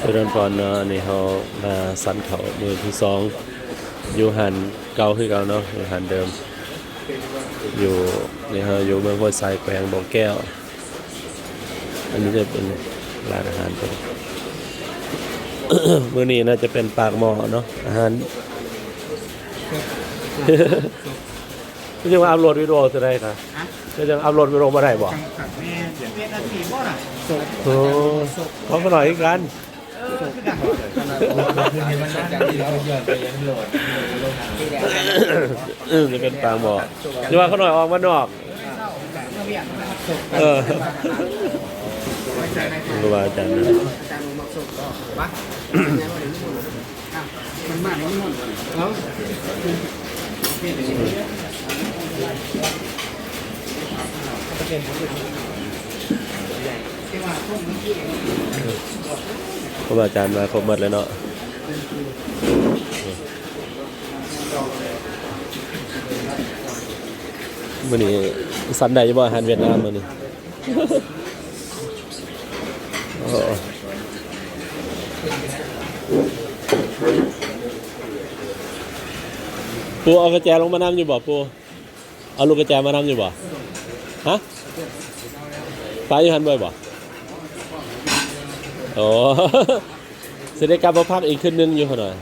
เจริญพรเนาะอันนี้เฮามาสันเขามือที่สองอยู่หันเก่าคือเก่าเนาะอยู่หันเดิม อยู่นี่ฮะอยู่เมืองห้วยทรายแขวงบ่อแก้ว อันนี้จะเป็นร้านอาหารเป็นมื้อนี้น่าจะเป็นปากหม้อเนาะอาหารไม่ใช่ว่าอัพโหลดวิดีโอจะได้ค่ะก็จะอัพโหลดวิดีโอมาได้บ่แม่เป็นอาชีพบ่ล่ะโอ้ขอมาหน่อยอีกกัน เออคือจะเป็นปางหมอจะว่าเขาหน่อยออกมานอก เออครูบาอาจารย์นะมันมากมันมันแล้ว ครูบาอาจารย์มาครบหมดเลยเนาะมื้อนี้สันใดจะบ่อาหารเวียดนามมื้อนี้ปูเอากระแจลงมานำอยู่บ่ปูเอาลูกกระแจมานำอยู่บ่ฮะไปอยู่หันบ่อยบ่ โอ้เสด็จกลับมาพักอีกคืนนึงอยู่หน่อย